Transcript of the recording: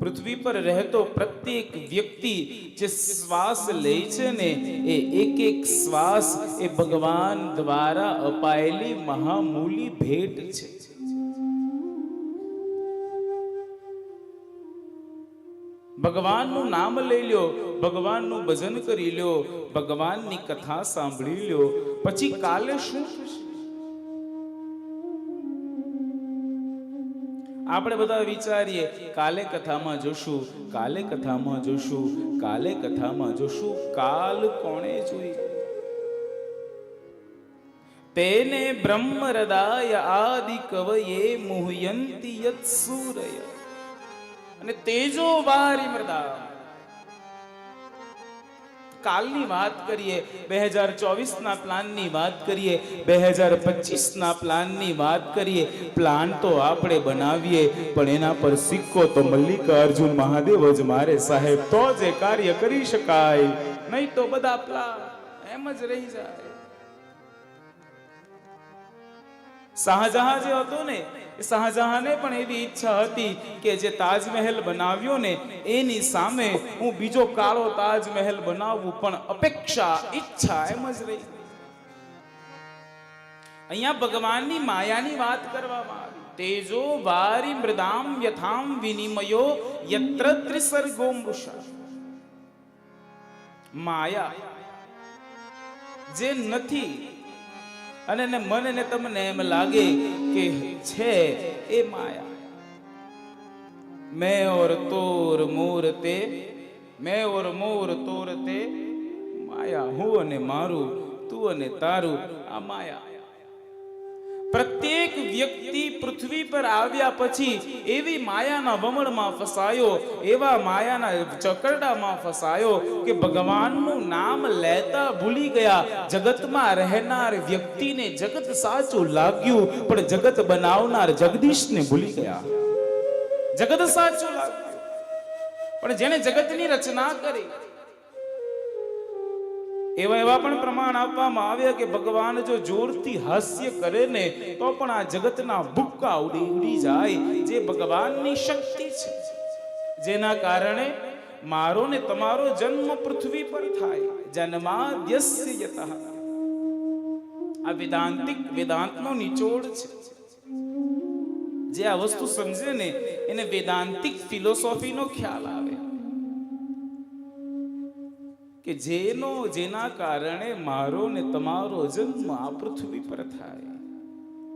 પૃથ્વી પર રહેતો પ્રત્યેક વ્યક્તિ જે શ્વાસ લે છે ને, એ એક એક શ્વાસ એ ભગવાન દ્વારા અપાયેલી મહામૂલી ભેટ છે. ભગવાનનું નામ લઈ લ્યો, ભગવાનનું ભજન કરી લ્યો, ભગવાનની કથા સાંભળી લ્યો, પછી કાલે શું? થશે આપણે બધા વિચારીએ, કાલે કથામાં જોશું, કાલે કથામાં જોશું, કાલે કથામાં જોશું, કાલ કોણે જોઈ? તેને બ્રહ્મ હૃદય આદિ કવયે મુહ્યંતિ યત સૂરય અને તેજો વારી મૃદા કાલની વાત કરીએ, બે હજાર ચોવીસના પ્લાનની વાત કરીએ, બે હજાર પચીસના પ્લાનની વાત કરીએ, પ્લાન તો આપણે બનાવીએ, પણ એના પર સિક્કો તો મલ્લિકાર્જુન મહાદેવ જ મારે સાહેબ, તો જ એ કાર્ય કરી શકાય. નહીં તો બધા પ્લાન એમ જ રહી જાય. શાહજહાં જે હતો ને શાહજહાંને પણ એવી ઈચ્છા હતી કે જે તાજમહેલ બનાવ્યો ને, એની સામે હું બીજો કાળો તાજમહેલ બનાવું, પણ અપેક્ષા, ઈચ્છા એમ જ રહી. અહીંયા ભગવાનની માયાની વાત કરવામાં આવી. તેજો વારી મૃદામ યથામ વિનિમયો યત્ર ત્રિસર્ગો મૃષા. માયા, જે નથી અને ને મને ને તમને એમ લાગે કે છે એ માયા. મેં ઓર તોર મૂર્તે, મેં ઓર મોર તોરતે માયા. હું અને મારું, તું અને તારું, આ માયા. પ્રત્યેક વ્યક્તિ પૃથ્વી પર આવ્યા પછી એવી માયાના વમળમાં ફસાયો, એવા માયાના ચકરડામાં ફસાયો કે ભગવાનનું નામ લેતા ભૂલી ગયા. જગતમાં રહેનાર વ્યક્તિને જગત સાચું લાગ્યું, પણ જગત બનાવનાર જગદીશને ભૂલી ગયા. જગત સાચું લાગ્યું, પણ જેને જગતની રચના કરી એવા એવા પણ પ્રમાણ આપવામાં આવ્યા કે ભગવાન જો જોરથી હાસ્ય કરે ને, તો પણ આ જગતના ભૂક્કા ઉડી ઉડી જાય જે ભગવાનની શક્તિ છે. જેના કારણે મારો ને તમારો જન્મ પૃથ્વી પર થાય, જન્માદ્યસ્ય યતઃ. આ વેદાંતિક વેદાંતનો નિચોડ છે. જે આ વસ્તુ સમજે ને, એને વેદાંતિક ફિલોસોફીનો ખ્યાલ આવે. કે જેનો જેના કારણે મારો ને તમારો જન્મ આ પૃથ્વી પર થાય.